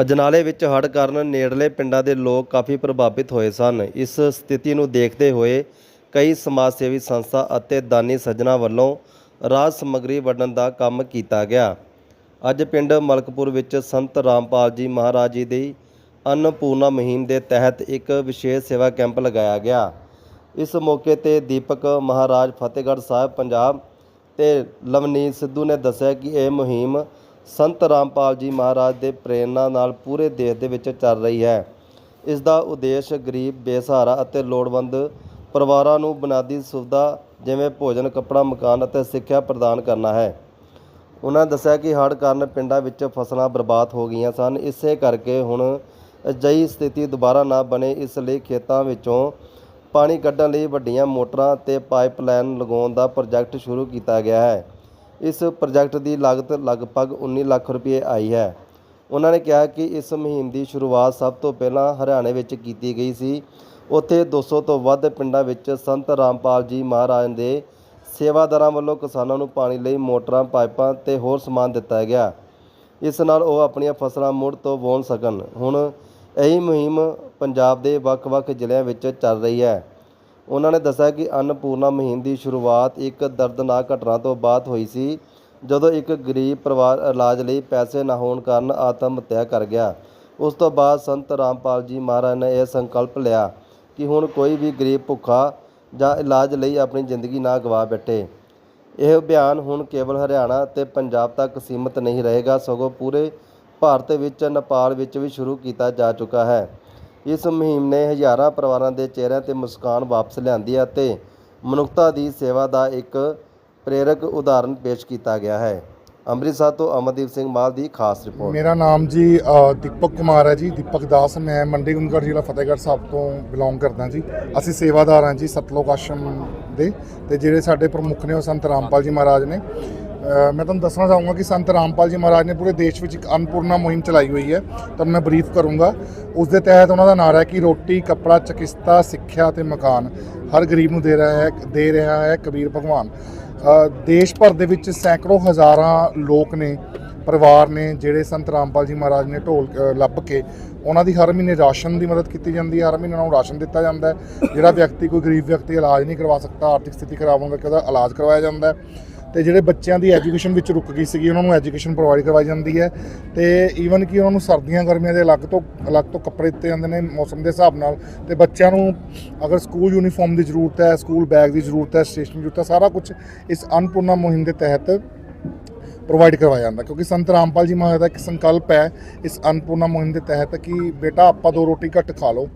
ਅਜਨਾਲੇ ਵਿੱਚ ਹੜ੍ਹ ਕਾਰਨ ਨੇੜਲੇ ਪਿੰਡਾਂ ਦੇ ਲੋਕ ਕਾਫੀ ਪ੍ਰਭਾਵਿਤ ਹੋਏ ਸਨ। ਇਸ ਸਥਿਤੀ ਨੂੰ ਦੇਖਦੇ ਹੋਏ ਕਈ ਸਮਾਜ ਸੇਵੀ ਸੰਸਥਾ ਅਤੇ ਦਾਨੀ ਸੱਜਣਾ ਵੱਲੋਂ ਰਾਜ ਸਮੱਗਰੀ ਵੰਡਣ ਦਾ ਕੰਮ ਕੀਤਾ ਗਿਆ। ਅੱਜ ਪਿੰਡ ਮਲਕਪੁਰ ਵਿੱਚ ਸੰਤ ਰਾਮਪਾਲ ਜੀ ਮਹਾਰਾਜ ਜੀ ਦੀ ਅੰਨਪੂਰਨਾ ਮੁਹਿੰਮ ਦੇ ਤਹਿਤ ਇੱਕ ਵਿਸ਼ੇਸ਼ ਸੇਵਾ ਕੈਂਪ ਲਗਾਇਆ ਗਿਆ। ਇਸ ਮੌਕੇ ਤੇ ਦੀਪਕ ਮਹਾਰਾਜ ਫਤਿਹਗੜ੍ਹ ਸਾਹਿਬ, ਪੰਜਾਬ ਤੇ ਲਵਨੀਤ ਸਿੱਧੂ ਨੇ ਦੱਸਿਆ ਕਿ ਇਹ ਮੁਹਿੰਮ ਸੰਤ ਰਾਮਪਾਲ ਜੀ ਮਹਾਰਾਜ ਦੇ ਪ੍ਰੇਰਣਾ ਨਾਲ ਪੂਰੇ ਦੇਸ਼ ਦੇ ਵਿੱਚ ਚੱਲ ਰਹੀ ਹੈ। ਇਸ ਦਾ ਉਦੇਸ਼ ਗਰੀਬ, ਬੇਸਹਾਰਾ ਅਤੇ ਲੋੜਵੰਦ ਪਰਿਵਾਰਾਂ ਨੂੰ ਬੁਨਿਆਦੀ ਸੁਵਿਧਾ ਜਿਵੇਂ ਭੋਜਨ, ਕੱਪੜਾ, ਮਕਾਨ ਅਤੇ ਸਿੱਖਿਆ ਪ੍ਰਦਾਨ ਕਰਨਾ ਹੈ। ਉਹਨਾਂ ਦੱਸਿਆ ਕਿ ਹੜ੍ਹ ਕਾਰਨ ਪਿੰਡਾਂ ਵਿੱਚ ਫਸਲਾਂ ਬਰਬਾਦ ਹੋ ਗਈਆਂ ਸਨ। ਇਸੇ ਕਰਕੇ ਹੁਣ ਅਜਿਹੀ ਸਥਿਤੀ ਦੁਬਾਰਾ ਨਾ ਬਣੇ, ਇਸ ਲਈ ਖੇਤਾਂ ਵਿੱਚੋਂ ਪਾਣੀ ਕੱਢਣ ਲਈ ਵੱਡੀਆਂ ਮੋਟਰਾਂ ਤੇ ਪਾਈਪਲਾਈਨ ਲਗਾਉਣ ਦਾ ਪ੍ਰੋਜੈਕਟ ਸ਼ੁਰੂ ਕੀਤਾ ਗਿਆ ਹੈ। ਇਸ ਪ੍ਰੋਜੈਕਟ ਦੀ ਲਾਗਤ ਲਗਭਗ 19 ਲੱਖ ਰੁਪਏ ਆਈ ਹੈ। ਉਹਨਾਂ ਨੇ ਕਿਹਾ ਕਿ ਇਸ ਮੁਹਿੰਮ ਦੀ ਸ਼ੁਰੂਆਤ ਸਭ ਤੋਂ ਪਹਿਲਾਂ ਹਰਿਆਣੇ ਵਿੱਚ ਕੀਤੀ ਗਈ ਸੀ। ਉੱਥੇ 200 ਤੋਂ ਵੱਧ ਪਿੰਡਾਂ ਵਿੱਚ ਸੰਤ ਰਾਮਪਾਲ ਜੀ ਮਹਾਰਾਜ ਦੇ ਸੇਵਾਦਾਰਾਂ ਵੱਲੋਂ ਕਿਸਾਨਾਂ ਨੂੰ ਪਾਣੀ ਲਈ ਮੋਟਰਾਂ, ਪਾਈਪਾਂ ਤੇ ਹੋਰ ਸਮਾਨ ਦਿੱਤਾ ਗਿਆ। ਇਸ ਨਾਲ ਉਹ ਆਪਣੀਆਂ ਫਸਲਾਂ ਮੁੜ ਤੋਂ ਵਾਹੁਣ ਸਕਣ। ਹੁਣ ਇਹੀ ਮੁਹਿੰਮ ਪੰਜਾਬ ਦੇ ਵੱਖ-ਵੱਖ ਜ਼ਿਲ੍ਹਿਆਂ ਵਿੱਚ ਚੱਲ ਰਹੀ ਹੈ। ਉਹਨਾਂ ਨੇ ਦੱਸਿਆ ਕਿ ਅੰਨਪੂਰਨਾ ਮੁਹਿੰਮ ਦੀ ਸ਼ੁਰੂਆਤ ਇੱਕ ਦਰਦਨਾਕ ਘਟਨਾ ਤੋਂ ਬਾਅਦ ਹੋਈ ਸੀ, ਜਦੋਂ ਇੱਕ ਗਰੀਬ ਪਰਿਵਾਰ ਇਲਾਜ ਲਈ ਪੈਸੇ ਨਾ ਹੋਣ ਕਾਰਨ ਆਤਮ ਹੱਤਿਆ ਕਰ ਗਿਆ। ਉਸ ਤੋਂ ਬਾਅਦ ਸੰਤ ਰਾਮਪਾਲ ਜੀ ਮਹਾਰਾਜ ਨੇ ਇਹ ਸੰਕਲਪ ਲਿਆ ਕਿ ਹੁਣ ਕੋਈ ਵੀ ਗਰੀਬ ਭੁੱਖਾ ਜਾਂ ਇਲਾਜ ਲਈ ਆਪਣੀ ਜ਼ਿੰਦਗੀ ਨਾ ਗਵਾ ਬੈਠੇ। ਇਹ ਅਭਿਆਨ ਹੁਣ ਕੇਵਲ ਹਰਿਆਣਾ ਤੇ ਪੰਜਾਬ ਤੱਕ ਸੀਮਿਤ ਨਹੀਂ ਰਹੇਗਾ, ਸਗੋਂ ਪੂਰੇ ਭਾਰਤ ਵਿੱਚ, ਨੇਪਾਲ ਵਿੱਚ ਵੀ ਸ਼ੁਰੂ ਕੀਤਾ ਜਾ ਚੁੱਕਾ ਹੈ। ਇਸ ਮੁਹਿੰਮ ਨੇ ਹਜ਼ਾਰਾਂ ਪਰਿਵਾਰਾਂ ਦੇ ਚਿਹਰਿਆਂ ਤੇ ਮੁਸਕਾਨ ਵਾਪਸ ਲਿਆਂਦੀ ਹੈ ਅਤੇ ਮਨੁੱਖਤਾ ਦੀ ਸੇਵਾ ਦਾ ਇੱਕ ਪ੍ਰੇਰਕ ਉਦਾਹਰਣ ਪੇਸ਼ ਕੀਤਾ ਗਿਆ ਹੈ। ਅੰਮ੍ਰਿਤਸਰ ਤੋਂ ਅਮਰਦੀਪ ਸਿੰਘ ਮਾਲ ਦੀ ਖਾਸ ਰਿਪੋਰਟ। ਮੇਰਾ ਨਾਮ ਜੀ ਦੀਪਕ ਕੁਮਾਰ ਹੈ ਜੀ, ਦੀਪਕ ਦਾਸ। ਮੈਂ ਮੰਡੀ ਗੁੰਦਗੜ੍ਹ ਜ਼ਿਲ੍ਹਾ ਫਤਿਹਗੜ੍ਹ ਸਾਹਿਬ ਤੋਂ ਬਿਲੋਂਗ ਕਰਦਾ ਜੀ। ਅਸੀਂ ਸੇਵਾਦਾਰ ਹਾਂ ਜੀ ਸਤਲੋਕ ਆਸ਼ਰਮ ਦੇ, ਤੇ ਜਿਹੜੇ ਸਾਡੇ ਪ੍ਰਮੁੱਖ ਨੇ ਉਹ ਸੰਤ ਰਾਮਪਾਲ ਜੀ ਮਹਾਰਾਜ ਨੇ। ਮੈਂ ਤੁਹਾਨੂੰ ਦੱਸਣਾ ਚਾਹੂੰਗਾ ਕਿ ਸੰਤ ਰਾਮਪਾਲ ਜੀ ਮਹਾਰਾਜ ਨੇ ਪੂਰੇ ਦੇਸ਼ ਵਿੱਚ ਇੱਕ ਅਨਪੂਰਨਾ ਮੁਹਿੰਮ ਚਲਾਈ ਹੋਈ ਹੈ। ਤੁਹਾਨੂੰ ਮੈਂ ਬਰੀਫ ਕਰੂੰਗਾ। ਉਸ ਦੇ ਤਹਿਤ ਉਹਨਾਂ ਦਾ ਨਾਰਾ ਹੈ ਕਿ ਰੋਟੀ, ਕੱਪੜਾ ਚਿਕਿਤਸਾ ਸਿੱਖਿਆ ਤੇ ਮਕਾਨ। ਹਰ ਗਰੀਬ ਨੂੰ ਦੇ ਰਿਹਾ ਹੈ, ਦੇ ਰਿਹਾ ਹੈ ਕਬੀਰ ਭਗਵਾਨ। ਦੇਸ਼ ਭਰ ਦੇ ਵਿੱਚ ਸੈਂਕੜੋ ਹਜ਼ਾਰਾਂ ਲੋਕ ਨੇ, ਪਰਿਵਾਰ ਨੇ, ਜਿਹੜੇ ਸੰਤ ਰਾਮਪਾਲ ਜੀ ਮਹਾਰਾਜ ਨੇ ਢੋਲ ਲੱਭ ਕੇ ਉਹਨਾਂ ਦੀ ਹਰ ਮਹੀਨੇ ਰਾਸ਼ਨ ਦੀ ਮਦਦ ਕੀਤੀ ਜਾਂਦੀ ਹੈ। ਹਰ ਮਹੀਨੇ ਉਹਨਾਂ ਨੂੰ ਰਾਸ਼ਨ ਦਿੱਤਾ ਜਾਂਦਾ ਹੈ। ਜਿਹੜਾ ਵਿਅਕਤੀ, ਕੋਈ ਗਰੀਬ ਵਿਅਕਤੀ ਇਲਾਜ ਨਹੀਂ ਕਰਵਾ ਸਕਦਾ, ਆਰਥਿਕ ਸਥਿਤੀ ਖਰਾਬ ਹੋਣ ਕਰਕੇ ਉਹਦਾ ਇਲਾਜ ਕਰਵਾਇਆ ਜਾਂਦਾ ਹੈ। ਤੇ ਜਿਹੜੇ ਬੱਚਿਆਂ ਦੀ ਐਜੂਕੇਸ਼ਨ ਵਿੱਚ ਰੁਕ ਗਈ ਸੀਗੀ, ਉਹਨਾਂ ਨੂੰ ਐਜੂਕੇਸ਼ਨ ਪ੍ਰੋਵਾਈਡ ਕਰਵਾਈ ਜਾਂਦੀ ਹੈ ਤੇ ਈਵਨ ਕਿ ਉਹਨਾਂ ਨੂੰ ਸਰਦੀਆਂ ਗਰਮੀਆਂ ਦੇ ਅਲੱਗ ਤੋਂ ਅਲੱਗ ਤੋਂ ਕੱਪੜੇ ਦਿੱਤੇ ਜਾਂਦੇ ਨੇ ਮੌਸਮ ਦੇ ਹਿਸਾਬ ਨਾਲ ਤੇ ਬੱਚਿਆਂ ਨੂੰ ਅਗਰ ਸਕੂਲ ਯੂਨੀਫਾਰਮ ਦੀ ਜ਼ਰੂਰਤ ਹੈ ਸਕੂਲ ਬੈਗ ਦੀ ਜ਼ਰੂਰਤ ਹੈ ਸਟੇਸ਼ਨਰੀ ਜ਼ਰੂਰਤ ਹੈ, ਸਾਰਾ ਕੁਝ ਇਸ ਅਨਪੂਰਨਾ ਮੁਹਿੰਮ ਦੇ ਤਹਿਤ ਪ੍ਰੋਵਾਈਡ ਕਰਵਾਇਆ ਜਾਂਦਾ। ਕਿਉਂਕਿ ਸੰਤ ਰਾਮਪਾਲ ਜੀ ਮਹਾਰਾਜ ਦਾ ਇੱਕ ਸੰਕਲਪ ਹੈ ਇਸ ਅਨਪੂਰਨਾ ਮੁਹਿੰਮ ਦੇ ਤਹਿਤ ਕਿ ਬੇਟਾ, ਆਪਾਂ ਦੋ ਰੋਟੀ ਘੱਟ ਖਾ ਲਓ,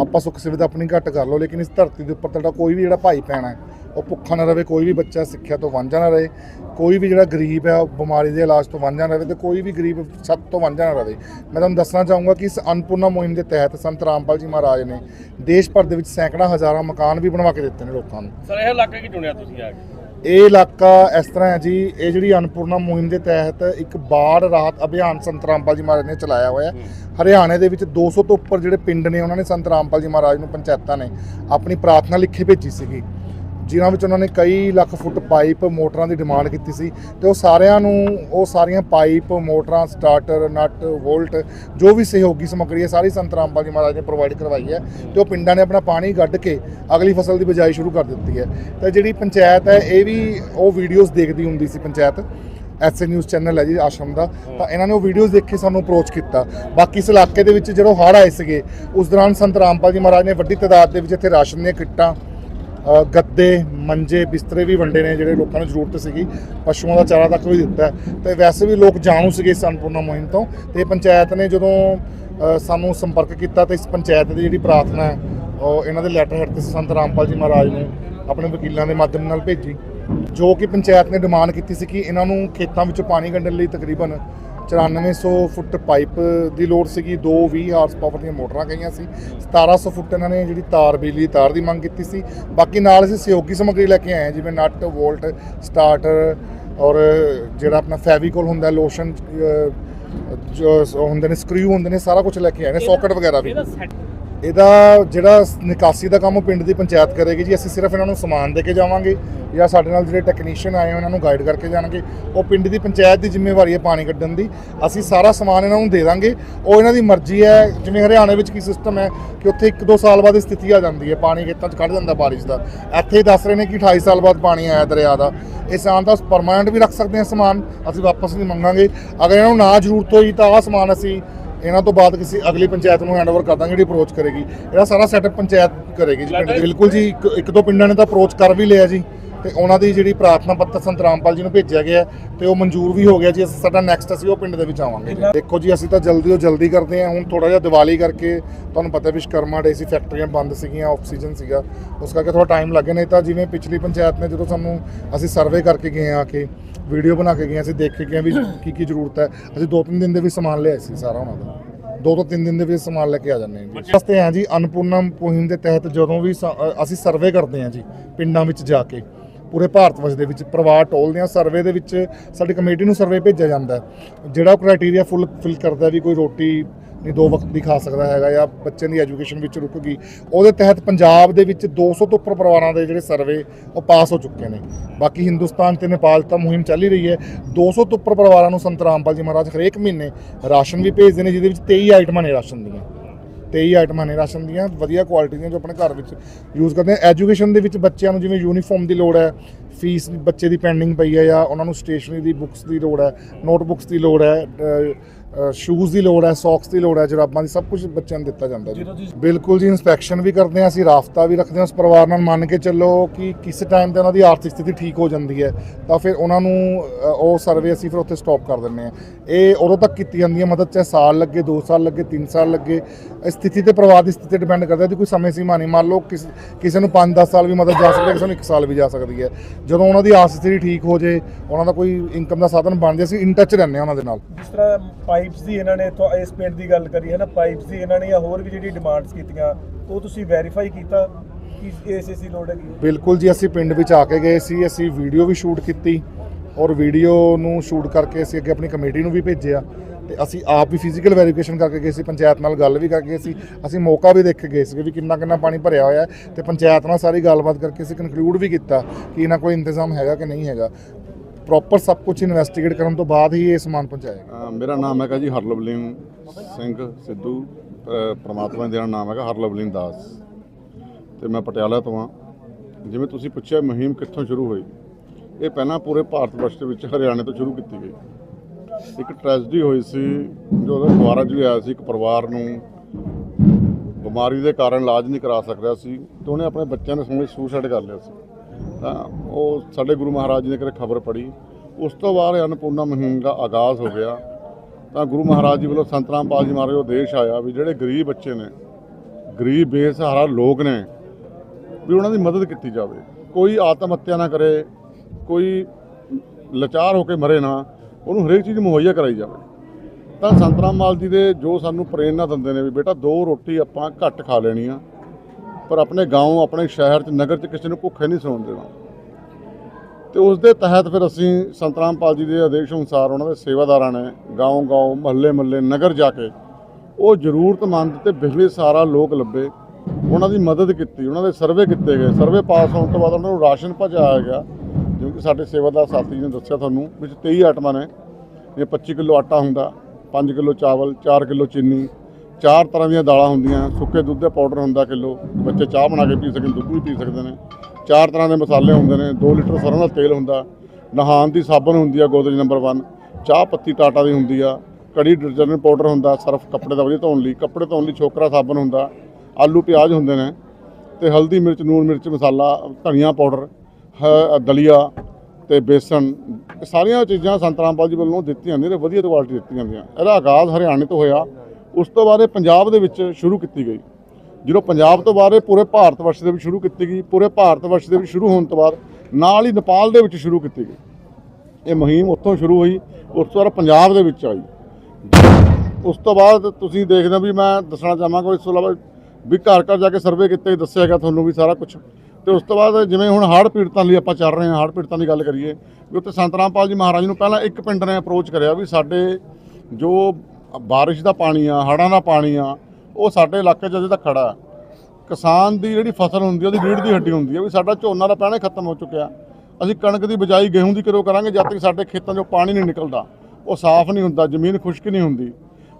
ਆਪਾਂ ਸੁੱਖ ਸੁਵਿਧਾ ਆਪਣੀ ਘੱਟ ਕਰ ਲਓ, ਲੇਕਿਨ ਇਸ ਧਰਤੀ ਦੇ ਉੱਪਰ ਤੁਹਾਡਾ ਕੋਈ ਵੀ ਜਿਹੜਾ ਭਾਈ ਪੈਣਾ ਹੈ ਉਹ ਭੁੱਖਾ ਨਾ ਰਵੇ ਕੋਈ ਵੀ ਬੱਚਾ ਸਿੱਖਿਆ ਤੋਂ ਵਾਂਝਾ ਨਾ ਰਹੇ ਕੋਈ ਵੀ ਜਿਹੜਾ ਗਰੀਬ ਹੈ ਉਹ ਬਿਮਾਰੀ ਦੇ ਇਲਾਜ ਤੋਂ ਵਾਂਝਾ ਨਾ ਰਵੇ ਤੇ ਕੋਈ ਵੀ ਗਰੀਬ ਸਭ ਤੋਂ ਵਾਂਝਾ ਨਾ ਰਵੇ। ਮੈਂ ਤੁਹਾਨੂੰ ਦੱਸਣਾ ਚਾਹੂੰਗਾ ਕਿ ਇਸ ਅਨਪੂਰਨਾ ਮੁਹਿੰਮ ਦੇ ਤਹਿਤ ਸੰਤ ਰਾਮਪਾਲ ਜੀ ਮਹਾਰਾਜ ਨੇ ਦੇਸ਼ ਭਰ ਦੇ ਵਿੱਚ ਸੈਂਕੜਾ ਹਜ਼ਾਰਾਂ ਮਕਾਨ ਵੀ ਬਣਵਾ ਕੇ ਦਿੱਤੇ ਨੇ ਲੋਕਾਂ ਨੂੰ। ਸਰ ਇਹ ਇਲਾਕਾ ਕੀ ਚੁਣਿਆ ਤੁਸੀਂ ਆ ਕੇ? ਇਹ ਇਲਾਕਾ ਇਸ ਤਰ੍ਹਾਂ ਹੈ ਜੀ ਇਹ ਜਿਹੜੀ ਅਨਪੂਰਨਾ ਮੁਹਿੰਮ ਦੇ ਤਹਿਤ ਇੱਕ ਬਾੜ ਰਾਹਤ ਅਭਿਆਨ ਸੰਤ ਰਾਮਪਾਲ ਜੀ ਮਹਾਰਾਜ ਨੇ ਚਲਾਇਆ ਹੋਇਆ ਹੈ। ਹਰਿਆਣੇ ਦੇ ਵਿੱਚ 200 ਤੋਂ ਉੱਪਰ ਜਿਹੜੇ ਪਿੰਡ ਨੇ ਉਹਨਾਂ ਨੇ ਸੰਤ ਰਾਮਪਾਲ ਜੀ ਮਹਾਰਾਜ ਨੂੰ ਪੰਚਾਇਤਾਂ ਨੇ ਆਪਣੀ ਪ੍ਰਾਰਥਨਾ ਲਿਖੇ ਭੇਜੀ ਸੀਗੀ। ਜਿਨ੍ਹਾਂ ਵਿੱਚ ਉਹਨਾਂ ਨੇ ਕਈ ਲੱਖ ਫੁੱਟ ਪਾਈਪ ਮੋਟਰਾਂ ਦੀ ਡਿਮਾਂਡ ਕੀਤੀ ਸੀ ਤੇ ਉਹ ਸਾਰਿਆਂ ਨੂੰ, ਉਹ ਸਾਰੀਆਂ ਪਾਈਪ, ਮੋਟਰਾਂ, ਸਟਾਰਟਰ, ਨਟ, ਵੋਲਟ, ਜੋ ਵੀ ਸਹਿਯੋਗੀ ਸਮੱਗਰੀ ਹੈ, ਸਾਰੀ ਸੰਤ ਰਾਮਪਾਲ ਜੀ ਮਹਾਰਾਜ ਨੇ ਪ੍ਰੋਵਾਈਡ ਕਰਵਾਈ ਹੈ ਤੇ ਉਹ ਪਿੰਡਾਂ ਨੇ ਆਪਣਾ ਪਾਣੀ ਕੱਢ ਕੇ ਅਗਲੀ ਫਸਲ ਦੀ ਬਿਜਾਈ ਸ਼ੁਰੂ ਕਰ ਦਿੱਤੀ ਹੈ। ਤੇ ਜਿਹੜੀ ਪੰਚਾਇਤ ਹੈ, ਇਹ ਵੀ ਉਹ ਵੀਡੀਓਜ਼ ਦੇਖਦੀ ਹੁੰਦੀ ਸੀ ਪੰਚਾਇਤ। ਐਸਏ ਨਿਊਜ਼ ਚੈਨਲ ਹੈ ਜੀ, ਆਸ਼ਰਮ ਦਾ। ਤਾਂ ਇਹਨਾਂ ਨੇ ਉਹ ਵੀਡੀਓਜ਼ ਦੇਖ ਕੇ ਸਾਨੂੰ ਅਪਰੋਚ ਕੀਤਾ। ਬਾਕੀ ਇਸ ਇਲਾਕੇ ਦੇ ਵਿੱਚ ਜਦੋਂ ਹੜ੍ਹ ਆਏ ਸੀਗੇ, ਉਸ ਦੌਰਾਨ ਸੰਤ ਰਾਮਪਾਲ ਜੀ ਮਹਾਰਾਜ ਨੇ ਵੱਡੀ ਤਾਦਾਦ ਦੇ ਵਿੱਚ ਇੱਥੇ ਰਾਸ਼ਨ ਦੀਆਂ ਕਿੱਟਾਂ ਗੱਦੇ, ਮੰਜੇ, ਬਿਸਤਰੇ ਵੀ ਵੰਡੇ ਨੇ ਜਿਹੜੇ ਲੋਕਾਂ ਨੂੰ ਜ਼ਰੂਰਤ ਸੀਗੀ। ਪਸ਼ੂਆਂ ਦਾ ਚਾਰਾ ਤੱਕ ਵੀ ਦਿੱਤਾ ਹੈ। ਤੇ ਵੈਸੇ ਵੀ ਲੋਕ ਜਾਣੂ ਸੀਗੇ ਇਸ ਅਨਪੂਰਨਾ ਮੁਹਿੰਮ ਤੋਂ। ਤੇ ਪੰਚਾਇਤ ਨੇ ਜਦੋਂ ਸਾਨੂੰ ਸੰਪਰਕ ਕੀਤਾ ਤੇ ਇਸ ਪੰਚਾਇਤ ਦੀ ਜਿਹੜੀ ਪ੍ਰਾਰਥਨਾ ਹੈ, ਉਹ ਇਹਨਾਂ ਦੇ ਲੈਟਰ ਹੈਡ ਤੇ ਸੰਤ ਰਾਮਪਾਲ ਜੀ ਮਹਾਰਾਜ ਨੇ ਆਪਣੇ ਵਕੀਲਾਂ ਦੇ ਮਾਧਿਅਮ ਨਾਲ ਭੇਜੀ। ਜੋ ਕਿ ਪੰਚਾਇਤ ਨੇ ਡਿਮਾਂਡ ਕੀਤੀ ਸੀ ਕਿ ਇਹਨਾਂ ਨੂੰ ਖੇਤਾਂ ਵਿੱਚੋਂ ਪਾਣੀ ਕੱਢਣ ਲਈ ਤਕਰੀਬਨ 9400 ਫੁੱਟ ਪਾਈਪ ਦੀ ਲੋੜ ਸੀਗੀ ਦੋ 20 ਹਾਰਸ ਪਾਵਰ ਦੀਆਂ ਮੋਟਰਾਂ ਗਈਆਂ ਸੀ 1700 ਫੁੱਟ ਇਹਨਾਂ ਨੇ ਜਿਹੜੀ ਤਾਰ ਬਿਜਲੀ ਤਾਰ ਦੀ ਮੰਗ ਕੀਤੀ ਸੀ। ਬਾਕੀ ਨਾਲ ਅਸੀਂ ਸਹਿਯੋਗੀ ਸਮੱਗਰੀ ਲੈ ਕੇ ਆਏ ਜਿਵੇਂ ਨਟ ਵੋਲਟ ਸਟਾਰਟਰ ਔਰ ਜਿਹੜਾ ਆਪਣਾ ਫੈਵੀਕੋਲ ਹੁੰਦਾ ਲੋਸ਼ਨ ਜੋ ਹੁੰਦੇ ਨੇ ਸਕਰੂ ਹੁੰਦੇ ਨੇ ਸਾਰਾ ਕੁਝ ਲੈ ਕੇ ਆਏ ਨੇ ਸੌਕਟ ਵਗੈਰਾ ਵੀ। ਇਹਦਾ ਜਿਹੜਾ ਨਿਕਾਸੀ ਦਾ ਕੰਮ ਉਹ ਪਿੰਡ ਦੀ ਪੰਚਾਇਤ ਕਰੇਗੀ ਜੀ। ਅਸੀਂ ਸਿਰਫ ਇਹਨਾਂ ਨੂੰ ਸਮਾਨ ਦੇ ਕੇ ਜਾਵਾਂਗੇ ਜਾਂ ਸਾਡੇ ਨਾਲ ਜਿਹੜੇ ਟੈਕਨੀਸ਼ੀਅਨ ਆਏ ਉਹਨਾਂ ਨੂੰ ਗਾਈਡ ਕਰਕੇ ਜਾਣਗੇ। ਉਹ ਪਿੰਡ ਦੀ ਪੰਚਾਇਤ ਦੀ ਜ਼ਿੰਮੇਵਾਰੀ ਹੈ ਪਾਣੀ ਕੱਢਣ ਦੀ। ਅਸੀਂ ਸਾਰਾ ਸਮਾਨ ਇਹਨਾਂ ਨੂੰ ਦੇ ਦਾਂਗੇ। ਉਹ ਇਹਨਾਂ ਦੀ ਮਰਜ਼ੀ ਹੈ। ਜਿਵੇਂ ਹਰਿਆਣੇ ਵਿੱਚ ਕੀ ਸਿਸਟਮ ਹੈ ਕਿ ਉੱਥੇ 1-2 ਸਾਲ ਬਾਅਦ ਇਹ ਸਥਿਤੀ ਆ ਜਾਂਦੀ ਹੈ। ਪਾਣੀ ਖੇਤਾਂ 'ਚ ਕੱਢ ਜਾਂਦਾ ਬਾਰਿਸ਼ ਦਾ। ਇੱਥੇ ਦੱਸ ਰਹੇ ਨੇ ਕਿ 28 ਸਾਲ ਬਾਅਦ ਪਾਣੀ ਆਇਆ ਦਰਿਆ ਦਾ। ਇਹ ਸਮਾਨ ਤਾਂ ਪਰਮਾਨੈਂਟ ਵੀ ਰੱਖ ਸਕਦੇ ਹਾਂ ਸਮਾਨ। ਅਸੀਂ ਵਾਪਸ ਨਹੀਂ ਮੰਗਾਂਗੇ। ਅਗਰ ਇਹਨਾਂ ਨੂੰ ਨਾ ਜ਼ਰੂਰਤ ਹੋਈ ਤਾਂ ਆਹ ਸਮਾਨ ਅਸੀਂ ਇਹਨਾਂ ਤੋਂ ਬਾਅਦ ਕਿਸੇ ਅਗਲੀ ਪੰਚਾਇਤ ਨੂੰ ਹੈਂਡਓਵਰ ਕਰ ਦਾਂਗੇ ਜਿਹੜੀ ਅਪਰੋਚ ਕਰੇਗੀ। ਇਹਦਾ ਸਾਰਾ ਸੈਟਅਪ ਪੰਚਾਇਤ ਕਰੇਗੀ ਜੀ ਪਿੰਡ। ਬਿਲਕੁਲ ਜੀ ਇੱਕ ਇੱਕ ਦੋ ਪਿੰਡਾਂ ਨੇ ਤਾਂ ਅਪਰੋਚ ਕਰ ਵੀ ਲਿਆ ਜੀ। ਤੇ ਉਹਨਾਂ ਦੀ ਜਿਹੜੀ ਪ੍ਰਾਰਥਨਾ ਪੱਤਰ ਸੰਤ ਰਾਮਪਾਲ ਜੀ ਨੂੰ ਭੇਜਿਆ ਗਿਆ ਹੈ ਤੇ ਉਹ ਮਨਜ਼ੂਰ ਵੀ ਹੋ ਗਿਆ ਜੀ, ਅਸੀਂ- ਸਾਡਾ ਨੈਕਸਟ ਅਸੀਂ ਉਹ ਪਿੰਡ ਦੇ ਵਿੱਚ ਆਵਾਂਗੇ ਜੀ। ਦੇਖੋ ਜੀ, ਅਸੀਂ ਤਾਂ ਜਲਦੀ ਤੋਂ ਜਲਦੀ ਕਰਦੇ ਹਾਂ। ਹੁਣ ਥੋੜਾ ਜਿਹਾ ਦੀਵਾਲੀ ਕਰਕੇ ਤੁਹਾਨੂੰ ਪਤਾ ਵਿਸ਼ਕਰਮਾ ਡੇ ਸੀ, ਫੈਕਟਰੀਆਂ ਬੰਦ ਸੀਗੀਆਂ, ਆਕਸੀਜਨ ਸੀਗਾ। ਉਸ ਕਰਕੇ ਥੋੜਾ ਟਾਈਮ ਲੱਗੇ, ਨਹੀਂ ਤਾਂ ਜਿਵੇਂ ਪਿਛਲੀ ਪੰਚਾਇਤ ਨੇ ਜਦੋਂ ਸਾਨੂੰ ਅਸੀਂ ਸਰਵੇ ਕਰਕੇ ਗਏ ਆ ਕੇ ਵੀਡੀਓ ਬਣਾ ਕੇ ਗਏ, ਅਸੀਂ ਦੇਖ ਕੇ ਗਏ ਵੀ ਕੀ ਕੀ ਜ਼ਰੂਰਤ ਹੈ। ਅਸੀਂ ਦੋ ਤਿੰਨ ਦਿਨ ਦੇ ਵਿੱਚ ਸਮਾਨ ਲਿਆਏ ਸੀ ਸਾਰਾ ਉਹਨਾਂ ਦਾ। ਦੋ ਤੋਂ ਤਿੰਨ ਦਿਨ ਦੇ ਵਿੱਚ ਸਮਾਨ ਲੈ ਕੇ ਆ ਜਾਂਦੇ ਹਾਂ ਜੀ। ਵਾਸਤੇ ਹਾਂ ਜੀ, ਅਨਪੂਰਨਾ ਮੁਹਿੰਮ ਦੇ ਤਹਿਤ ਜਦੋਂ ਵੀ ਸ- ਅਸੀਂ ਸਰਵੇ ਕਰਦੇ ਹਾਂ ਜੀ, ਪਿੰਡਾਂ ਵਿੱਚ ਜਾ ਕੇ ਪੂਰੇ ਭਾਰਤ ਵਰਸ਼ ਦੇ ਵਿੱਚ ਪਰਿਵਾਰ ਟੋਲਦੇ ਹਾਂ ਸਰਵੇ ਦੇ ਵਿੱਚ ਸਾਡੀ ਕਮੇਟੀ ਨੂੰ ਸਰਵੇ ਭੇਜਿਆ ਜਾਂਦਾ ਜਿਹੜਾ ਕ੍ਰਾਈਟੇਰੀਆ ਫੁੱਲ ਫਿਲ ਕਰਦਾ ਵੀ ਕੋਈ ਰੋਟੀ ਨਹੀਂ ਦੋ ਵਕਤ ਦੀ ਖਾ ਸਕਦਾ ਹੈਗਾ ਜਾਂ ਬੱਚਿਆਂ ਦੀ ਐਜੂਕੇਸ਼ਨ ਵਿੱਚ ਰੁਕ ਗਈ, ਉਹਦੇ ਤਹਿਤ ਪੰਜਾਬ ਦੇ ਵਿੱਚ 200 ਤੋਂ ਉੱਪਰ ਪਰਿਵਾਰਾਂ ਦੇ ਜਿਹੜੇ ਸਰਵੇ ਉਹ ਪਾਸ ਹੋ ਚੁੱਕੇ ਨੇ। ਬਾਕੀ ਹਿੰਦੁਸਤਾਨ ਤੇ ਨੇਪਾਲ ਤਾਂ ਮੁਹਿੰਮ ਚੱਲ ਹੀ ਰਹੀ ਹੈ। 200 ਤੋਂ ਉੱਪਰ ਪਰਿਵਾਰਾਂ ਨੂੰ ਸੰਤ ਰਾਮਪਾਲ ਜੀ ਮਹਾਰਾਜ ਹਰੇਕ ਮਹੀਨੇ ਰਾਸ਼ਨ ਵੀ ਭੇਜਦੇ ਨੇ, ਜਿਹਦੇ ਵਿੱਚ 23 ਆਈਟਮਾਂ ਨੇ ਰਾਸ਼ਨ ਦੀਆਂ। 23 ਆਈਟਮਾਂ ਨੇ ਰਾਸ਼ਨ ਦੀਆਂ, ਵਧੀਆ ਕੁਆਲਿਟੀ ਦੀਆਂ ਜੋ ਆਪਣੇ ਘਰ ਵਿੱਚ ਯੂਜ਼ ਕਰਦੇ ਆ। ਐਜੂਕੇਸ਼ਨ ਦੇ ਵਿੱਚ ਬੱਚਿਆਂ ਨੂੰ ਜਿਵੇਂ ਯੂਨੀਫਾਰਮ ਦੀ ਲੋੜ ਹੈ ਫੀਸ ਬੱਚੇ ਦੀ ਪੈਂਡਿੰਗ ਪਈ ਹੈ ਜਾਂ ਉਹਨਾਂ ਨੂੰ ਸਟੇਸ਼ਨਰੀ ਦੀ ਬੁੱਕਸ ਦੀ ਲੋੜ ਹੈ ਨੋਟਬੁੱਕਸ ਦੀ ਲੋੜ ਹੈ ਸ਼ੂਜ਼ ਦੀ ਲੋੜ ਹੈ ਸੌਕਸ ਦੀ ਲੋੜ ਹੈ ਜੁਰਾਬਾਂ ਦੀ ਸਭ ਕੁਝ ਬੱਚਿਆਂ ਨੂੰ ਦਿੱਤਾ ਜਾਂਦਾ ਜੀ। ਬਿਲਕੁਲ ਜੀ ਇਨਸਪੈਕਸ਼ਨ ਵੀ ਕਰਦੇ ਹਾਂ ਅਸੀਂ ਰਾਫਤਾ ਵੀ ਰੱਖਦੇ ਹਾਂ ਉਸ ਪਰਿਵਾਰ ਨਾਲ ਮੰਨ ਕੇ ਚੱਲੋ ਕਿ ਕਿਸ ਟਾਈਮ ਤੇ ਉਹਨਾਂ ਦੀ ਆਰਥਿਕ ਸਥਿਤੀ ਠੀਕ ਹੋ ਜਾਂਦੀ ਹੈ ਤਾਂ ਫਿਰ ਉਹਨਾਂ ਨੂੰ ਉਹ ਸਰਵੇ ਅਸੀਂ ਫਿਰ ਉੱਥੇ ਸਟਾਪ ਕਰ ਦਿੰਦੇ ਹਾਂ। ਇਹ ਉਦੋਂ ਤੱਕ ਕੀਤੀ ਜਾਂਦੀ ਹੈ ਮਦਦ ਚਾਹੇ ਸਾਲ ਲੱਗੇ 2 ਸਾਲ ਲੱਗੇ 3 ਸਾਲ ਲੱਗੇ ਸਥਿਤੀ ਤੇ ਪਰਿਵਾਰ ਦੀ ਸਥਿਤੀ ਤੇ ਡਿਪੈਂਡ ਕਰਦਾ ਇਹਦੀ ਕੋਈ ਸਮੇਂ ਸੀਮਾ ਨਹੀਂ ਮੰਨ ਲਓ ਕਿਸ ਨੂੰ 5-10 ਸਾਲ ਵੀ ਮਦਦ ਜਾ ਸਕਦੀ ਹੈ ਕਿਸੇ ਨੂੰ 1 ਸਾਲ ਵੀ ਜਾ ਸਕਦੀ ਹੈ। ਜਦੋਂ ਉਹਨਾਂ ਦੀ ਆਰਥਿਕ ਸਥਿਤੀ ਠੀਕ ਹੋ ਜੇ ਉਹਨਾਂ ਦਾ ਕੋਈ ਇਨਕਮ ਦਾ ਸਾਧਨ ਬਣ ਜੇ ਅਸੀਂ ਇਨ ਟੱਚ ਰਹਿੰਦੇ ਹਾਂ ਉਹਨਾਂ ਦੇ ਨਾਲ। ਜਿਸ ਤਰ੍ਹਾਂ ਪਾਈਪਸ ਦੀ ਇਹਨਾਂ ਨੇ ਤੋਂ ਇਸ ਪਿੰਡ ਦੀ ਗੱਲ ਕਰੀ ਹੈ ਨਾ ਪਾਈਪਸ ਦੀ ਇਹਨਾਂ ਨੇ ਜਾਂ ਹੋਰ ਵੀ ਜਿਹੜੀ ਡਿਮਾਂਡਸ ਕੀਤੀਆਂ, ਉਹ ਤੁਸੀਂ ਵੈਰੀਫਾਈ ਕੀਤਾ ਕਿ ਇਸ ਇਸ ਹੈਗੀ ਬਿਲਕੁਲ ਜੀ, ਅਸੀਂ ਪਿੰਡ ਵਿੱਚ ਆ ਕੇ ਗਏ ਸੀ, ਅਸੀਂ ਵੀਡੀਓ ਵੀ ਸ਼ੂਟ ਕੀਤੀ ਔਰ ਵੀਡੀਓ ਨੂੰ ਸ਼ੂਟ ਕਰਕੇ ਅਸੀਂ ਅੱਗੇ ਆਪਣੀ ਕਮੇਟੀ ਨੂੰ ਵੀ ਭੇਜਿਆ ਤੇ ਅਸੀਂ ਆਪ ਵੀ ਫਿਜ਼ੀਕਲ ਵੈਰੀਫਿਕੇਸ਼ਨ ਕਰਕੇ ਗਏ ਸੀ, ਪੰਚਾਇਤ ਨਾਲ ਗੱਲ ਵੀ ਕਰਕੇ ਗਏ ਸੀ, ਅਸੀਂ ਮੌਕਾ ਵੀ ਦੇਖ ਕੇ ਗਏ ਸੀ ਵੀ ਕਿੰਨਾ ਕਿੰਨਾ ਪਾਣੀ ਭਰਿਆ ਹੋਇਆ ਹੈ ਤੇ ਪੰਚਾਇਤ ਨਾਲ ਸਾਰੀ ਗੱਲਬਾਤ ਕਰਕੇ ਅਸੀਂ ਕਨਕਲੂਡ ਵੀ ਕੀਤਾ ਕਿ ਇਹਨਾਂ ਕੋਈ ਇੰਤਜ਼ਾਮ ਹੈਗਾ ਕਿ ਨਹੀਂ ਹੈਗਾ। ਪ੍ਰੋਪਰ ਸਭ ਕੁਝ ਇਨਵੈਸਟੀਗੇਟ ਕਰਨ ਤੋਂ ਬਾਅਦ ਹੀ ਇਹ ਸਮਾਨ ਪਹੁੰਚਾਏਗਾ ਮੇਰਾ ਨਾਮ ਹੈਗਾ ਜੀ ਹਰਲਵਲੀਨ ਸਿੰਘ ਸਿੱਧੂ ਅ, ਪ੍ਰਮਾਤਮਾ ਦੇ ਨਾਮ ਹੈਗਾ ਹਰਲਵਲੀਨ ਦਾਸ। ਤੇ ਮੈਂ ਪਟਿਆਲਾ ਤੋਂ ਹਾਂ। ਜਿਵੇਂ ਤੁਸੀਂ ਪੁੱਛਿਆ ਮੁਹਿੰਮ ਕਿੱਥੋਂ ਸ਼ੁਰੂ ਹੋਈ ਇਹ ਪਹਿਲਾਂ ਪੂਰੇ ਭਾਰਤ ਵਰਸ਼ ਦੇ ਵਿੱਚ ਹਰਿਆਣੇ ਤੋਂ ਸ਼ੁਰੂ ਕੀਤੀ ਗਈ। ਇੱਕ ਟ੍ਰੈਜਡੀ ਹੋਈ ਸੀ ਜੋ ਉਹਦਾ ਦੁਆਰਾ ਜੀ ਆਇਆ ਸੀ ਇੱਕ ਪਰਿਵਾਰ ਨੂੰ ਬਿਮਾਰੀ ਦੇ ਕਾਰਨ ਇਲਾਜ ਨਹੀਂ ਕਰਾ ਸਕ ਰਿਹਾ ਸੀ ਤੇ ਉਹਨੇ ਆਪਣੇ ਬੱਚਿਆਂ ਦੇ ਸਮੇਂ ਸੁਸਾਈਡ ਕਰ ਲਿਆ ਸੀ। ਤਾਂ ਉਹ ਸਾਡੇ ਗੁਰੂ ਮਹਾਰਾਜ ਜੀ ਨੇ ਕਿਤੇ ਖਬਰ ਪੜੀ ਉਸ ਤੋਂ ਬਾਅਦ ਇਹ ਅਨਪੂਰਨਾ ਮੁਹਿੰਮ ਦਾ ਆਗਾਜ਼ ਹੋ ਗਿਆ। ਤਾਂ ਗੁਰੂ ਮਹਾਰਾਜ ਜੀ ਵੱਲੋਂ ਸੰਤ ਰਾਮਪਾਲ ਜੀ ਮਹਾਰਾਜ ਉਹ ਦੇਸ਼ ਆਇਆ ਵੀ ਜਿਹੜੇ ਗਰੀਬ ਬੱਚੇ ਨੇ, ਗਰੀਬ ਬੇਸਹਾਰਾ ਲੋਕ ਨੇ, ਵੀ ਉਹਨਾਂ ਦੀ ਮਦਦ ਕੀਤੀ ਜਾਵੇ। ਕੋਈ ਆਤਮ ਹੱਤਿਆ ਨਾ ਕਰੇ, ਕੋਈ ਲਾਚਾਰ ਹੋ ਕੇ ਮਰੇ ਨਾ, ਉਹਨੂੰ ਹਰੇਕ ਚੀਜ਼ ਮੁਹੱਈਆ ਕਰਾਈ ਜਾਵੇ। ਤਾਂ ਸੰਤ ਰਾਮਪਾਲ ਜੀ ਦੇ ਜੋ ਸਾਨੂੰ ਪ੍ਰੇਰਨਾ ਦਿੰਦੇ ਨੇ ਵੀ ਬੇਟਾ ਦੋ ਰੋਟੀ ਆਪਾਂ ਘੱਟ ਖਾ ਲੈਣੀ ਆ ਪਰ ਆਪਣੇ گاؤں ਆਪਣੇ ਸ਼ਹਿਰ 'ਚ ਨਗਰ 'ਚ ਕਿਸੇ ਨੂੰ ਭੁੱਖੇ ਨਹੀਂ ਸੌਣ ਦੇਣਾ ਤੇ ਉਸ ਦੇ ਤਹਿਤ ਫਿਰ ਅਸੀਂ ਸੰਤ ਰਾਮਪਾਲ ਜੀ ਦੇ ਆਦੇਸ਼ ਅਨੁਸਾਰ ਉਹਨਾਂ ਦੇ ਸੇਵਾਦਾਰਾਂ ਨੇ گاؤں گاؤں ਮਹੱਲੇ ਮਹੱਲੇ ਨਗਰ ਜਾ ਕੇ ਉਹ ਜ਼ਰੂਰਤਮੰਦ ਤੇ ਬਿਜਲੀ ਸਾਰਾ ਲੋਕ ਲੱਭੇ ਉਹਨਾਂ ਦੀ ਮਦਦ ਕੀਤੀ ਉਹਨਾਂ ਦੇ ਸਰਵੇ ਕੀਤੇ ਗਏ ਸਰਵੇ ਪਾਸ ਹੋਣ ਤੋਂ ਬਾਅਦ ਉਹਨਾਂ ਨੂੰ ਰਾਸ਼ਨ ਪਹੁੰਚਾਇਆ ਗਿਆ ਜਿਵੇਂ ਕਿ ਸਾਡੇ ਸੇਵਾਦਾਰ ਸਾਥੀ ਜੀ ਨੇ ਦੱਸਿਆ ਤੁਹਾਨੂੰ ਵਿੱਚ 23 ਆਈਟਮਾਂ ਨੇ ਇਹ 25 ਕਿਲੋ ਆਟਾ ਹੁੰਦਾ 5 ਕਿਲੋ ਚਾਵਲ 4 ਕਿਲੋ ਚੀਨੀ ਚਾਰ ਤਰ੍ਹਾਂ ਦੀਆਂ ਦਾਲਾਂ ਹੁੰਦੀਆਂ, ਸੁੱਕੇ ਦੁੱਧ ਦਾ ਪਾਊਡਰ ਹੁੰਦਾ ਕਿਲੋ, ਬੱਚੇ ਚਾਹ ਬਣਾ ਕੇ ਪੀ ਸਕਣ, ਦੁੱਧ ਵੀ ਪੀ ਸਕਦੇ ਨੇ। ਚਾਰ ਤਰ੍ਹਾਂ ਦੇ ਮਸਾਲੇ ਹੁੰਦੇ ਨੇ 2 ਲੀਟਰ ਸਰੋਂ ਦਾ ਤੇਲ ਹੁੰਦਾ ਨਹਾਣ ਦੀ ਸਾਬਣ ਹੁੰਦੀ ਆ ਗੋਦਰੇਜ ਨੰਬਰ 1 ਚਾਹ ਪੱਤੀ ਟਾਟਾ ਦੀ ਹੁੰਦੀ ਆ, ਕੜੀ ਡਿਟਰਜੈਂਟ ਪਾਊਡਰ ਹੁੰਦਾ, ਸਰਫ ਕੱਪੜੇ ਦਾ ਵਧੀਆ ਧੋਣ ਲਈ, ਕੱਪੜੇ ਧੋਣ ਲਈ ਛੋਕਰਾ ਸਾਬਣ ਹੁੰਦਾ, ਆਲੂ ਪਿਆਜ਼ ਹੁੰਦੇ ਨੇ, ਤੇ ਹਲਦੀ ਮਿਰਚ, ਨੂਣ ਮਿਰਚ, ਮਸਾਲਾ, ਧਨੀਆ ਪਾਊਡਰ ਦਲੀਆ ਤੇ ਬੇਸਣ ਇਹ ਸਾਰੀਆਂ ਚੀਜ਼ਾਂ ਸੰਤ ਰਾਮਪਾਲ ਜੀ ਵੱਲੋਂ ਦਿੱਤੀਆਂ ਜਾਂਦੀਆਂ ਤੇ ਵਧੀਆ ਕੁਆਲਿਟੀ ਦਿੱਤੀਆਂ ਜਾਂਦੀਆਂ। ਇਹਦਾ ਆਗਾਜ਼ ਹਰਿਆਣੇ ਤੋਂ ਹੋਇਆ। ਉਸ ਤੋਂ ਬਾਅਦ ਇਹ ਪੰਜਾਬ ਦੇ ਵਿੱਚ ਸ਼ੁਰੂ ਕੀਤੀ ਗਈ। ਜਦੋਂ ਪੰਜਾਬ ਤੋਂ ਬਾਅਦ ਇਹ ਪੂਰੇ ਭਾਰਤ ਵਰਸ਼ ਦੇ ਵਿੱਚ ਸ਼ੁਰੂ ਕੀਤੀ ਗਈ, ਪੂਰੇ ਭਾਰਤ ਵਰਸ਼ ਦੇ ਵਿੱਚ ਸ਼ੁਰੂ ਹੋਣ ਤੋਂ ਬਾਅਦ ਨਾਲ ਹੀ ਨੇਪਾਲ ਦੇ ਵਿੱਚ ਸ਼ੁਰੂ ਕੀਤੀ ਗਈ। ਇਹ ਮੁਹਿੰਮ ਉੱਥੋਂ ਸ਼ੁਰੂ ਹੋਈ, ਉਸ ਤੋਂ ਬਾਅਦ ਪੰਜਾਬ ਦੇ ਵਿੱਚ ਆਈ। ਉਸ ਤੋਂ ਬਾਅਦ ਤੁਸੀਂ ਦੇਖਦੇ ਹੋ ਵੀ ਮੈਂ ਦੱਸਣਾ ਚਾਹਾਂਗਾ ਇਸ ਤੋਂ ਇਲਾਵਾ ਵੀ ਘਰ ਘਰ ਜਾ ਕੇ ਸਰਵੇ ਕੀਤੇ, ਦੱਸਿਆ ਗਿਆ ਤੁਹਾਨੂੰ ਵੀ ਸਾਰਾ ਕੁਝ ਤੇ ਉਸ ਤੋਂ ਬਾਅਦ ਜਿਵੇਂ ਹੁਣ ਹੜ੍ਹ ਪੀੜਤਾਂ ਲਈ ਆਪਾਂ ਚੱਲ ਰਹੇ ਹਾਂ ਹੜ੍ਹ ਪੀੜਤਾਂ ਦੀ ਗੱਲ ਕਰੀਏ, ਵੀ ਉੱਥੇ ਸੰਤ ਰਾਮਪਾਲ ਜੀ ਮਹਾਰਾਜ ਨੂੰ ਪਹਿਲਾਂ ਇੱਕ ਪਿੰਡ ਨੇ ਅਪਰੋਚ ਕਰਿਆ ਵੀ ਸਾਡੇ ਜੋ ਬਾਰਿਸ਼ ਦਾ ਪਾਣੀ ਆ, ਹੜ੍ਹਾਂ ਦਾ ਪਾਣੀ ਆ, ਉਹ ਸਾਡੇ ਇਲਾਕੇ 'ਚ ਅਜੇ ਤੱਕ ਖੜਾ ਹੈ। ਕਿਸਾਨ ਦੀ ਜਿਹੜੀ ਫਸਲ ਹੁੰਦੀ ਹੈ ਉਹਦੀ ਰੀੜ ਦੀ ਹੱਡੀ ਹੁੰਦੀ ਹੈ ਵੀ ਸਾਡਾ ਝੋਨਾ ਦਾ ਪਹਿਣਾ ਹੀ ਖਤਮ ਹੋ ਚੁੱਕਿਆ। ਅਸੀਂ ਕਣਕ ਦੀ ਬਿਜਾਈ ਗੇਹੂੰ ਦੀ ਕਦੋਂ ਕਰਾਂਗੇ, ਜਦ ਤੱਕ ਸਾਡੇ ਖੇਤਾਂ 'ਚੋਂ ਪਾਣੀ ਨਹੀਂ ਨਿਕਲਦਾ। ਉਹ ਸਾਫ਼ ਨਹੀਂ ਹੁੰਦਾ, ਜ਼ਮੀਨ ਖੁਸ਼ਕ ਨਹੀਂ ਹੁੰਦੀ।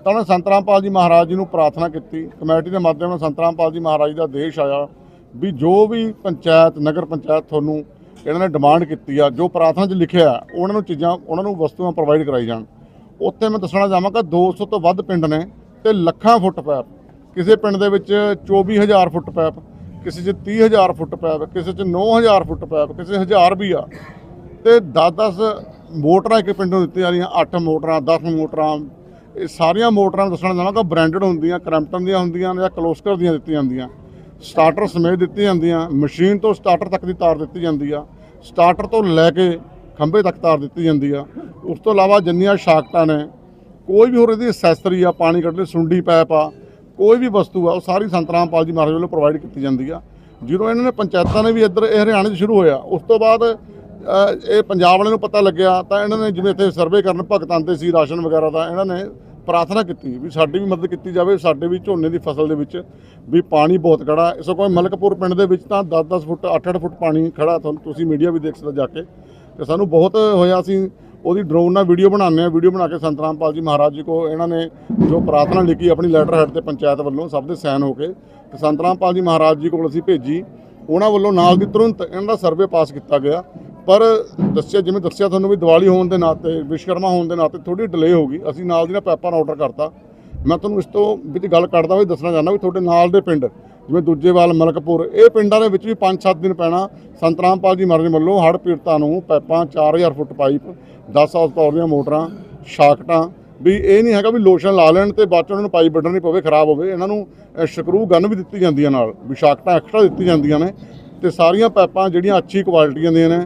ਤਾਂ ਉਹਨਾਂ ਸੰਤ ਰਾਮਪਾਲ ਜੀ ਮਹਾਰਾਜ ਜੀ ਨੂੰ ਪ੍ਰਾਰਥਨਾ ਕੀਤੀ। ਕਮੇਟੀ ਦੇ ਮਾਧਿਅਮ ਨਾਲ ਸੰਤ ਰਾਮਪਾਲ ਜੀ ਮਹਾਰਾਜ ਦਾ ਆਦੇਸ਼ ਆਇਆ ਵੀ ਜੋ ਵੀ ਪੰਚਾਇਤ, ਨਗਰ ਪੰਚਾਇਤ ਤੁਹਾਨੂੰ ਇਹਨਾਂ ਨੇ ਡਿਮਾਂਡ ਕੀਤੀ ਆ, ਜੋ ਪ੍ਰਾਰਥਨਾ 'ਚ ਲਿਖਿਆ, ਉਹਨਾਂ ਨੂੰ ਚੀਜ਼ਾਂ, ਉਹਨਾਂ ਨੂੰ ਵਸਤੂਆਂ ਪ੍ਰੋਵਾਈਡ ਕਰਾਈ ਜਾਣ। ਉੱਥੇ ਮੈਂ ਦੱਸਣਾ ਚਾਹਾਂਗਾ 200 ਤੋਂ ਵੱਧ ਪਿੰਡ ਨੇ ਤੇ ਲੱਖਾਂ ਫੁੱਟ ਪੈਪ। ਕਿਸੇ ਪਿੰਡ ਦੇ ਵਿੱਚ 24000 ਫੁੱਟ ਪੈਪ, ਕਿਸੇ 'ਚ 30000 ਫੁੱਟ ਪੈਪ, ਕਿਸੇ 'ਚ 9000 ਫੁੱਟ ਪੈਪ, ਕਿਸੇ 1000 ਵੀ ਆ। ਤੇ 10-10 ਮੋਟਰਾਂ ਇੱਕ ਪਿੰਡ ਨੂੰ ਦਿੱਤੀਆਂ ਜਾ ਰਹੀਆਂ 8 ਮੋਟਰਾਂ 10 ਮੋਟਰਾਂ, ਇਹ ਸਾਰੀਆਂ ਮੋਟਰਾਂ ਦੱਸਣਾ ਚਾਹਾਂਗਾ, ਬ੍ਰਾਂਡਡ ਹੁੰਦੀਆਂ, ਕ੍ਰੈਂਪਟਨ ਦੀਆਂ ਹੁੰਦੀਆਂ ਜਾਂ ਕਲੋਸਕਰ ਦੀਆਂ ਦਿੱਤੀਆਂ ਜਾਂਦੀਆਂ। ਸਟਾਰਟਰ ਸਮੇਤ ਦਿੱਤੀਆਂ ਜਾਂਦੀਆਂ, ਮਸ਼ੀਨ ਤੋਂ ਸਟਾਰਟਰ ਤੱਕ ਦੀ ਤਾਰ ਦਿੱਤੀ ਜਾਂਦੀ ਆ। ਸਟਾਰਟਰ ਤੋਂ ਲੈ ਕੇ ਖੰਭੇ ਤੱਕ ਤਾਰ ਦਿੱਤੀ ਜਾਂਦੀ ਆ। ਉਸ ਤੋਂ ਇਲਾਵਾ ਜਿੰਨੀਆਂ ਸ਼ਾਕਟਾਂ ਨੇ, ਕੋਈ ਵੀ ਹੋਰ ਇਹਦੀ ਅਸੈਸਰੀ ਆ, ਪਾਣੀ ਕੱਢ ਲਈ ਸੁੰਡੀ ਪੈਪ ਆ, ਕੋਈ ਵੀ ਵਸਤੂ ਆ, ਉਹ ਸਾਰੀ ਸੰਤ ਰਾਮਪਾਲ ਜੀ ਮਹਾਰਾਜ ਵੱਲੋਂ ਪ੍ਰੋਵਾਈਡ ਕੀਤੀ ਜਾਂਦੀ ਆ। ਜਦੋਂ ਇਹਨਾਂ ਨੇ ਪੰਚਾਇਤਾਂ ਨੇ ਵੀ ਇੱਧਰ ਇਹ ਹਰਿਆਣੇ 'ਚ ਸ਼ੁਰੂ ਹੋਇਆ, ਉਸ ਤੋਂ ਬਾਅਦ ਇਹ ਪੰਜਾਬ ਵਾਲਿਆਂ ਨੂੰ ਪਤਾ ਲੱਗਿਆ, ਤਾਂ ਇਹਨਾਂ ਨੇ ਜਿਵੇਂ ਇੱਥੇ ਸਰਵੇ ਕਰਨ ਭਗਤ ਆਉਂਦੇ ਸੀ, ਰਾਸ਼ਨ ਵਗੈਰਾ ਦਾ, ਇਹਨਾਂ ਨੇ ਪ੍ਰਾਰਥਨਾ ਕੀਤੀ ਵੀ ਸਾਡੀ ਵੀ ਮਦਦ ਕੀਤੀ ਜਾਵੇ, ਸਾਡੇ ਵੀ ਝੋਨੇ ਦੀ ਫਸਲ ਦੇ ਵਿੱਚ ਵੀ ਪਾਣੀ ਬਹੁਤ ਖੜਾ। ਇਸ ਕੋਈ ਮਲਕਪੁਰ ਪਿੰਡ ਦੇ ਵਿੱਚ ਤਾਂ 10-10 ਫੁੱਟ 8-8 ਫੁੱਟ ਪਾਣੀ ਖੜਾ ਤੁਹਾਨੂੰ ਤੁਸੀਂ ਮੀਡੀਆ ਵੀ ਦੇਖ ਸਕਦੇ ਜਾ ਕੇ। ਤੇ ਸਾਨੂੰ ਬਹੁਤ ਹੋਇਆ ਸੀ। ਉਹਦੀ ਡਰੋਨ ਨਾਲ ਵੀਡੀਓ ਬਣਾਉਂਦੇ ਆ ਵੀਡੀਓ ਬਣਾ ਕੇ ਸੰਤ ਰਾਮਪਾਲ ਜੀ ਮਹਾਰਾਜ ਜੀ ਕੋ ਇਹਨਾਂ ਨੇ ਜੋ ਪ੍ਰਾਰਥਨਾ ਲਿਖੀ ਆਪਣੀ ਲੈਟਰ ਹੈਡ ਤੇ ਪੰਚਾਇਤ ਵੱਲੋਂ ਸਭ ਦੇ ਸਾਈਨ ਹੋ ਕੇ ਤੇ ਸੰਤ ਰਾਮਪਾਲ ਜੀ ਮਹਾਰਾਜ ਜੀ ਕੋਲ ਅਸੀਂ ਭੇਜੀ। ਉਹਨਾਂ ਵੱਲੋਂ ਨਾਲ ਦੀ ਤੁਰੰਤ ਇਹਨਾਂ ਦਾ ਸਰਵੇ ਪਾਸ ਕੀਤਾ ਗਿਆ। ਪਰ ਦੱਸਿਆ, ਜਿਵੇਂ ਦੱਸਿਆ ਤੁਹਾਨੂੰ ਵੀ ਦੀਵਾਲੀ ਹੋਣ ਦੇ ਨਾਤੇ ਵਿਸ਼ਕਰਮਾ ਹੋਣ ਦੇ ਨਾਤੇ ਥੋੜੀ ਡਿਲੇ ਹੋ ਗਈ। ਅਸੀਂ ਨਾਲ ਦੀ ਨਾਲ ਪੈਪਾਂ ਆਰਡਰ ਕਰਤਾ। ਮੈਂ ਤੁਹਾਨੂੰ ਇਸ ਤੋਂ ਵਿੱਚ ਗੱਲ ਕਰਦਾ ਹੋਈ ਦੱਸਣਾ ਚਾਹੁੰਦਾ ਵੀ ਤੁਹਾਡੇ ਨਾਲ ਦੇ ਪਿੰਡ ਜਿਵੇਂ ਦੂਜੇਵਾਲ ਮਲਕਪੁਰ, ਇਹ ਪਿੰਡਾਂ ਦੇ ਵਿੱਚ ਵੀ 5-7 ਦਿਨ ਪੈਣਾ। ਸੰਤ ਰਾਮਪਾਲ ਜੀ ਮਹਾਰਾਜ ਵੱਲੋਂ ਹੜ੍ਹ ਪੀੜਤਾਂ ਨੂੰ ਪੈਪਾਂ 4000 ਫੁੱਟ ਪਾਈਪ 10 ਹਾਊਸ ਪਾਵਰ ਦੀਆਂ ਮੋਟਰਾਂ, ਸ਼ਾਕਟਾਂ, ਵੀ ਇਹ ਨਹੀਂ ਹੈਗਾ ਵੀ ਲੋਸ਼ਨ ਲਾ ਲੈਣ ਤੇ ਬਾਅਦ ਚ ਉਹਨਾਂ ਨੂੰ ਪਾਈਪ ਵੱਢਣੀ ਪਵੇ, ਖਰਾਬ ਹੋਵੇ। ਇਹਨਾਂ ਨੂੰ ਸਕਰੂ ਗਨ ਵੀ ਦਿੱਤੀ ਜਾਂਦੀ ਹੈ ਨਾਲ, ਵੀ ਸ਼ਾਕਟਾਂ ਐਕਸਟਰਾ ਦਿੱਤੀ ਜਾਂਦੀਆਂ ਨੇ ਤੇ ਸਾਰੀਆਂ ਪਾਈਪਾਂ ਜਿਹੜੀਆਂ ਅੱਛੀ ਕੁਆਲਿਟੀਆਂ ਦੀਆਂ ਨੇ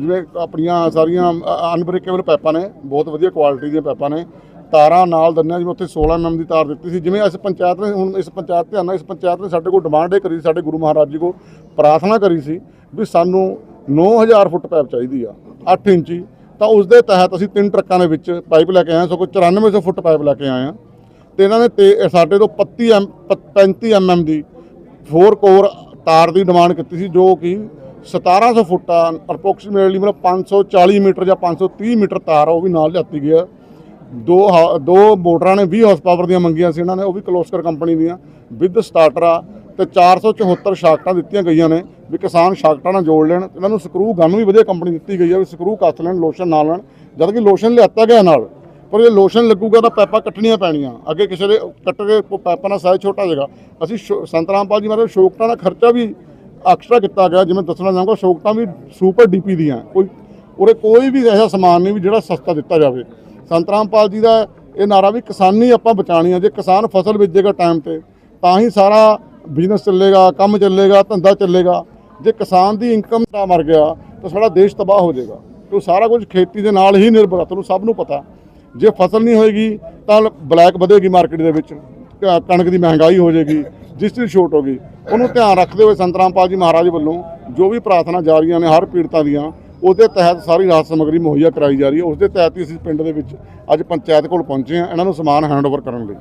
ਜਿਵੇਂ ਆਪਣੀਆਂ ਸਾਰੀਆਂ ਅਨਬ੍ਰੇਕੇਬਲ ਪਾਈਪਾਂ ਨੇ, ਬਹੁਤ ਵਧੀਆ ਕੁਆਲਿਟੀ ਦੀਆਂ ਪਾਈਪਾਂ ਨੇ। ਤਾਰਾਂ ਨਾਲ ਦੰਨਿਆਂ ਜਿਵੇਂ ਉੱਥੇ 16 mm ਦੀ ਤਾਰ ਦਿੱਤੀ ਸੀ। ਜਿਵੇਂ ਇਸ ਪੰਚਾਇਤ ਨੇ ਹੁਣ ਇਸ ਪੰਚਾਇਤ ਧਿਆਨ ਨਾਲ ਇਸ ਪੰਚਾਇਤ ਨੇ ਸਾਡੇ ਕੋਲ ਡਿਮਾਂਡ ਇਹ ਕਰੀ ਸੀ, ਸਾਡੇ ਗੁਰੂ ਮਹਾਰਾਜ ਜੀ ਕੋ ਪ੍ਰਾਰਥਨਾ ਕਰੀ ਸੀ ਵੀ ਸਾਨੂੰ 9000 ਫੁੱਟ ਪਾਈਪ ਚਾਹੀਦੀ ਆ 8 ਇੰਚੀ। ਤਾਂ ਉਸ ਦੇ ਤਹਿਤ ਅਸੀਂ ਤਿੰਨ ਟਰੱਕਾਂ ਦੇ ਵਿੱਚ ਪਾਈਪ ਲੈ ਕੇ ਆਏ ਹਾਂ ਸੋ ਕੋਈ 9400 ਫੁੱਟ ਪਾਈਪ ਲੈ ਕੇ ਆਏ ਹਾਂ। ਤੇ ਇਹਨਾਂ ਨੇ ਤੇ ਸਾਡੇ ਤੋਂ 35 ਐਮ 35 mm ਦੀ 4 ਕੋਰ ਤਾਰ ਦੀ ਡਿਮਾਂਡ ਕੀਤੀ ਸੀ ਜੋ ਕਿ 1700 ਫੁੱਟ ਆ ਅਪਰੋਕਸੀਮੇਟਲੀ ਮਤਲਬ 540 ਮੀਟਰ ਜਾਂ 530 ਮੀਟਰ ਤਾਰ ਉਹ ਵੀ ਨਾਲ ਲਿਆਤੀ ਗਈ ਆ। ਦੋ ਹਾ- ਦੋ ਮੋਟਰਾਂ ਨੇ 20 ਹਾਰਸ ਪਾਵਰ ਦੀਆਂ ਮੰਗੀਆਂ ਸੀ ਇਹਨਾਂ ਨੇ, ਉਹ ਵੀ ਕਲੋਸਕਰ ਕੰਪਨੀ ਦੀਆਂ, ਵਿਦ ਸਟਾਰਟਰ ਆ, ਤੇ 474 ਸ਼ਾਕਟਾਂ ਦਿੱਤੀਆਂ ਗਈਆਂ ਨੇ, ਵੀ ਕਿਸਾਨ ਸ਼ਾਕਟਾਂ ਨਾਲ ਜੋੜ ਲੈਣ, ਇਹਨਾਂ ਨੂੰ ਸਕਰੂ ਗਨ ਵੀ ਵਧੀਆ ਕੰਪਨੀ ਦਿੱਤੀ ਗਈ ਆ, ਵੀ ਸਕਰੂ ਕੱਸ ਲੈਣ ਲੋਸ਼ਨ ਨਾ ਲੈਣ, ਜਦ ਕਿ ਲੋਸ਼ਨ ਲਿਆਤਾ ਗਿਆ ਨਾਲ, ਪਰ ਜੇ ਲੋਸ਼ਨ ਲੱਗੂਗਾ ਤਾਂ ਪੈਪਾਂ ਕੱਟਣੀਆਂ ਪੈਣੀਆਂ, ਅੱਗੇ ਕਿਸੇ ਦੇ ਕੱਟ ਕੇ ਪ- ਪੈਪਾਂ ਦਾ ਸਾਈਜ਼ ਛੋਟਾ ਹੋ ਜਾਏਗਾ ਅਸੀਂ ਸ਼ੋ- ਸੰਤ ਰਾਮਪਾਲ ਜੀ ਮਹਾਰਾਜ ਸ਼ੋਕਟਾਂ ਦਾ ਖਰਚਾ ਵੀ ਐਕਸਟਰਾ ਕੀਤਾ ਗਿਆ, ਜਿਵੇਂ ਦੱਸਣਾ ਚਾਹਾਂਗਾ ਸ਼ੋਕਟਾਂ ਵੀ ਸੁਪਰ ਡੀਪੀ ਦੀਆਂ, ਕੋਈ ਉਰੇ ਕੋਈ ਵੀ ਐਸਾ ਸਮਾਨ ਨਹੀਂ ਵੀ ਜਿਹੜਾ ਸਸਤਾ ਦਿੱਤਾ ਜਾਵੇ। ਸੰਤ ਰਾਮਪਾਲ ਜੀ ਦਾ ਇਹ ਨਾਰਾ ਵੀ ਕਿਸਾਨੀ ਆਪਾਂ ਬਚਾਣੀ ਆ। ਜੇ ਕਿਸਾਨ ਫਸਲ ਬੀਜੇਗਾ ਟਾਈਮ ਤੇ, ਤਾਂ ਹੀ ਸਾਰਾ ਬਿਜ਼ਨਸ ਚੱਲੇਗਾ, ਕੰਮ ਚੱਲੇਗਾ, ਧੰਦਾ ਚੱਲੇਗਾ। ਜੇ ਕਿਸਾਨ ਦੀ ਇਨਕਮ ਤਾਂ ਮਰ ਗਿਆ, ਤਾਂ ਸਾਡਾ ਦੇਸ਼ ਤਬਾਹ ਹੋ ਜਾਏਗਾ। ਕਿਉਂ ਸਾਰਾ ਕੁਝ ਖੇਤੀ ਦੇ ਨਾਲ ਹੀ ਨਿਰਭਰ ਆ, ਤੁਹਾਨੂੰ ਸਭ ਨੂੰ ਪਤਾ। ਜੇ ਫਸਲ ਨਹੀਂ ਹੋਏਗੀ, ਤਾਂ ਬਲੈਕ ਵਧੇਗੀ ਮਾਰਕੀਟ ਦੇ ਵਿੱਚ ਕਣਕ ਦੀ ਮਹਿੰਗਾਈ ਹੋ ਜਾਏਗੀ, ਜਿਸ ਦੀ ਛੋਟ ਹੋਗੀ ਉਹਨੂੰ ਧਿਆਨ ਰੱਖਦੇ ਹੋਏ ਸੰਤ ਰਾਮਪਾਲ ਜੀ ਮਹਾਰਾਜ ਵੱਲੋਂ ਜੋ ਵੀ ਪ੍ਰਾਰਥਨਾ ਜਾਰੀਆਂ ਨੇ, ਹਰ ਪੀੜਤਾਂ ਦੀਆਂ ਉਹਦੇ ਤਹਿਤ ਸਾਰੀ ਰਾਹਤ ਸਮੱਗਰੀ ਮੁਹੱਈਆ ਕਰਾਈ ਜਾ ਰਹੀ ਹੈ। ਉਸ ਦੇ ਤਹਿਤ ਹੀ ਅਸੀਂ ਪਿੰਡ ਦੇ ਵਿੱਚ ਅੱਜ ਪੰਚਾਇਤ ਕੋਲ ਪਹੁੰਚੇ ਹਾਂ। ਇਹਨਾਂ ਨੂੰ ਸਮਾਨ ਹੈਂਡਓਵਰ ਕਰਨ ਲਈ।